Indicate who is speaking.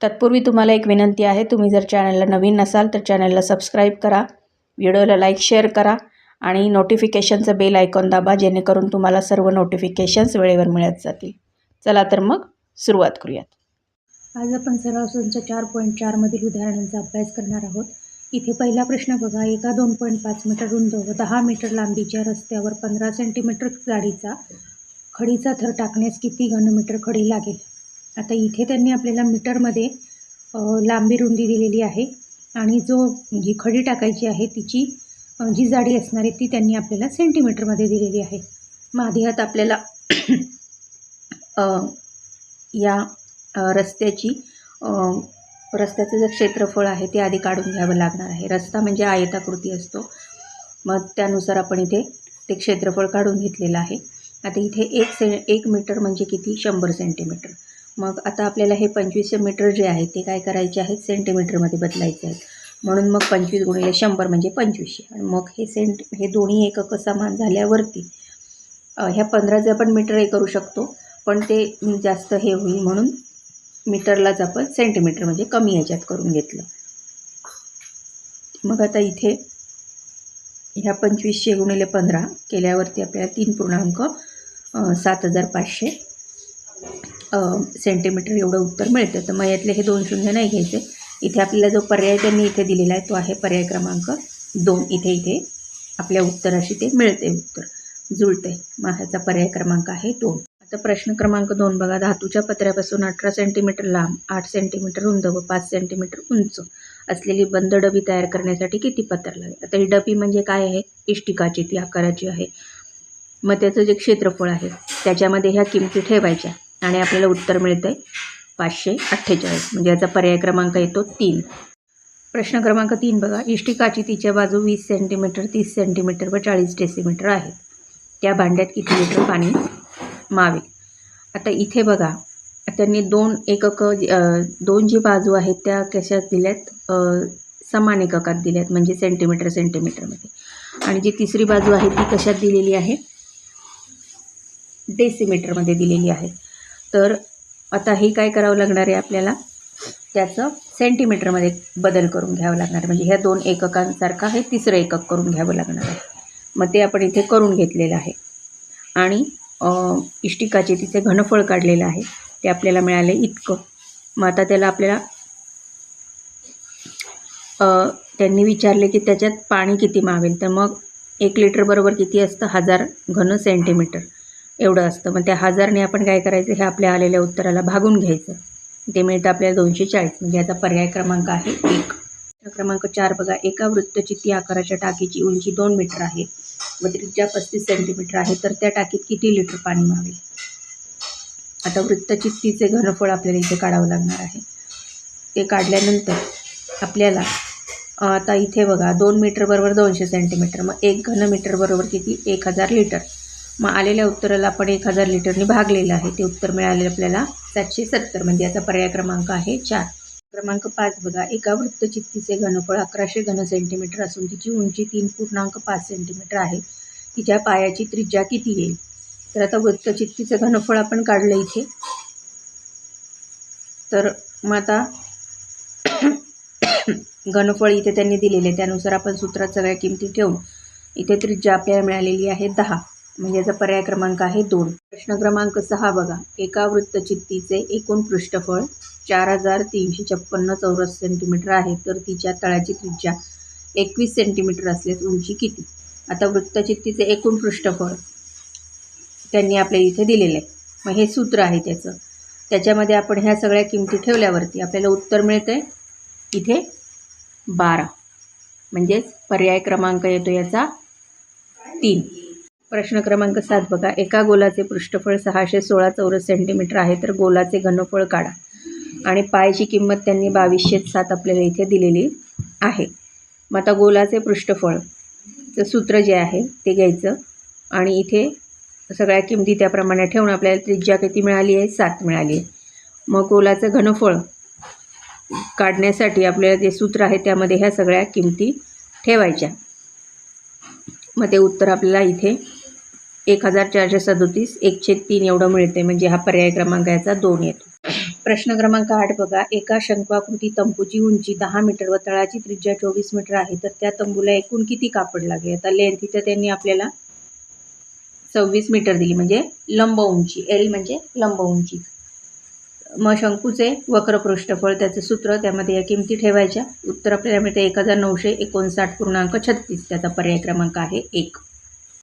Speaker 1: तत्पूर्वी तुम्हाला एक विनंती आहे तुम्ही जर चॅनलला नवीन नसाल तर चॅनलला सबस्क्राईब करा व्हिडिओला लाईक शेअर करा आणि नोटिफिकेशनचं बेल आयकॉन दाबा जेणेकरून तुम्हाला सर्व नोटिफिकेशन्स वेळेवर मिळत जातील. चला तर मग सुरुवात करूयात.
Speaker 2: आज आपण सराव संच चार पॉईंट चारमधील उदाहरणांचा अभ्यास करणार आहोत. इथे पहिला प्रश्न बघा एका दोन पॉईंट पाच मीटर रुंद व दहा मीटर लांबीच्या रस्त्यावर पंधरा सेंटीमीटर जाडीचा खडीचा थर टाकण्यास किती घनमीटर खडी लागेल? आता इथे त्यांनी आपल्याला मीटरमध्ये लांबी रुंदी दिलेली आहे आणि जो जी खडी टाकायची आहे तिची जी जाडी असणार आहे ती त्यांनी आपल्याला सेंटीमीटरमध्ये दिलेली आहे. मग आधी आता आपल्याला या रस्त्याची रस्त्याचं जे क्षेत्रफळ आहे ते आधी काढून घ्यावं लागणार आहे. रस्ता म्हणजे आयताकृती असतो. मग त्यानुसार आपण इथे ते क्षेत्रफळ काढून घेतलेलं आहे. आता इथे एक से एक मीटर म्हणजे किती? शंभर सेंटीमीटर. मग आता आपल्याला हे पंचवीसशे मीटर जे आहे ते काय करायचे आहेत? सेंटीमीटरमध्ये बदलायचे आहेत. म्हणून मग पंचवीस गुणिले शंभर म्हणजे पंचवीसशे. आणि मग हे सेंट हे दोन्ही एकक समान झाल्यावरती ह्या पंधराचे आपण मीटर हे करू शकतो. पण ते जास्त हे होईल म्हणून मीटरलाच आपण सेंटीमीटर म्हणजे कमी ह्याच्यात करून घेतलं. मग आता इथे ह्या पंचवीसशे गुणिले पंधरा केल्यावरती आपल्याला तीन पूर्णांक सात हजार पाचशे. सेंटीमीटर एवढं उत्तर मिळतं. तर मग यातले हे दोन शून्य नाही घ्यायचे. इथे आपल्याला जो पर्याय त्यांनी इथे दिलेला आहे तो आहे पर्याय क्रमांक दोन. इथे इथे आपल्या उत्तराशी ते मिळते उत्तर. जुळते मग ह्याचा पर्याय क्रमांक आहे दोन. आता प्रश्न क्रमांक दोन बघा. धातूच्या पत्र्यापासून अठरा सेंटीमीटर लांब आठ सेंटीमीटर रुंद व पाच सेंटीमीटर उंच असलेली बंद डबी तयार करण्यासाठी किती पत्र लागेल? आता ही डबी म्हणजे काय आहे? इष्टिकाची ती आकाराची आहे. मग त्याचं जे क्षेत्रफळ आहे त्याच्यामध्ये ह्या किमती ठेवायच्या. आणि आपल्याला उत्तर मिळतं आहे पाचशे अठ्ठेचाळीस. म्हणजे याचा पर्याय क्रमांक येतो तीन. प्रश्न क्रमांक तीन बघा. इष्टिकाची तिच्या बाजू वीस सेंटीमीटर तीस सेंटीमीटर व चाळीस डेसिमीटर आहेत. त्या भांड्यात किती लिटर पाणी मावे? आता इथे बघा. त्यांनी दोन एकक दोन जी बाजू आहेत त्या कशात दिल्यात? समान एककात दिल्यात म्हणजे सेंटीमीटर सेंटीमीटरमध्ये आणि जी तिसरी बाजू आहे ती कशात दिलेली आहे? डेसिमीटरमध्ये दिलेली आहे. तर आता हे काय करावं लागणार आहे आपल्याला? त्याचं सेंटीमीटरमध्ये बदल करून घ्यावं लागणार आहे. म्हणजे ह्या दोन एककांसारखं हे तिसरं एकक करून घ्यावं लागणार आहे. मग ते आपण इथे करून घेतलेलं आहे. आणि इष्टिकाचे तिचे घनफळ काढलेलं आहे. ते आपल्याला मिळाले इतकं. मग आता त्याला आपल्याला त्यांनी विचारले की त्याच्यात पाणी किती मावेल? तर मग एक लिटर बरोबर किती असतं? हजार घन सेंटीमीटर एवढं असतं. मग त्या हजारने आपण काय करायचं? हे आपल्या आलेल्या उत्तराला भागून घ्यायचं. ते मिळतं आपल्याला दोनशे चाळीस. म्हणजे याचा पर्याय क्रमांक आहे एक. क्रमांक चार बघा. एका वृत्तचित्ती आकाराच्या टाकीची उंची दोन मीटर आहे. व त्रिज्या पस्तीस सेंटीमीटर आहे. तर त्या टाकीत किती लिटर पाणी मावेल आता वृत्तचित्तीचे घनफळ आपल्याला इथे काढावं लागणार आहे. ते काढल्यानंतर आपल्याला आता इथे बघा. दोन मीटर बरोबर दोनशे सेंटीमीटर. मग एक घनमीटर बरोबर किती? एक हजार लिटर. मग आलेल्या उत्तराला आपण एक हजार लिटरने भागलेलं आहे. ते उत्तर मिळाले आपल्याला सातशे सत्तर. म्हणजे याचा पर्याय क्रमांक आहे चार. क्रमांक पाच बघा. एका वृत्तचित्तीचे घनफळ अकराशे घन सेंटीमीटर असून तिची उंची तीन पूर्णांक पाच सेंटीमीटर आहे. तिच्या पायाची त्रिज्या किती येईल? तर आता वृत्तचित्तीचं घनफळ आपण काढलं इथे. तर मग आता घनफळ इथे त्यांनी दिलेले. त्यानुसार आपण सूत्रात सगळ्या किमती ठेवून इथे त्रिज्या आपल्याला मिळालेली आहे दहा. म्हणजे याचा पर्याय क्रमांक आहे दोन. प्रश्न क्रमांक सहा बघा. एका वृत्तचित्तीचे एकूण पृष्ठफळ चार हजार तीनशे छप्पन्न चौरस सेंटीमीटर आहे. तर तिच्या तळाची त्रिज्या एकवीस सेंटीमीटर असल्यास उंची किती? आता वृत्तचित्तीचे एकूण पृष्ठफळ त्यांनी आपल्या इथे दिलेलं आहे. मग हे सूत्र आहे त्याचं. त्याच्यामध्ये आपण ह्या सगळ्या किमती ठेवल्यावरती आपल्याला उत्तर मिळतं आहे इथे बारा. म्हणजेच पर्याय क्रमांक येतो याचा तीन. प्रश्न क्रमांक सात बघा. एका गोलाचे पृष्ठफळ सहाशे सोळा चौरस सेंटीमीटर आहे तर गोलाचे घनफळ काढा. आणि पायची किंमत त्यांनी बावीसशे सात आपल्याला इथे दिलेली आहे. मग आता गोलाचे पृष्ठफळचं सूत्र जे आहे ते घ्यायचं. आणि इथे सगळ्या किमती त्याप्रमाणे ठेवून आपल्याला त्रिज्या किती मिळाली आहे? सात मिळाली आहे. मग गोलाचं घनफळ काढण्यासाठी आपल्याला जे सूत्र आहे त्यामध्ये ह्या सगळ्या किमती ठेवायच्या. मग ते उत्तर आपल्याला इथे एक हजार चारशे सदोतीस एकशे तीन एवढं मिळते म्हणजे हा पर्याय क्रमांक याचा दोन येतो. प्रश्न क्रमांक आठ बघा. एका शंकवाकृती तंबूची उंची दहा मीटर व तळाची त्रिज्या चोवीस मीटर आहे. तर त्या तंबूला एकूण किती कापड लागेल? आता लेंथ इथं त्यांनी आपल्याला सव्वीस मीटर दिली. म्हणजे लंब उंची. एल म्हणजे लंब उंची. मग शंकूचे वक्र पृष्ठफळ त्याचं सूत्र त्यामध्ये या किमती ठेवायच्या. उत्तर आपल्याला मिळते एक हजार नऊशे एकोणसाठ पूर्णांक छत्तीस. त्याचा पर्याय क्रमांक आहे एक.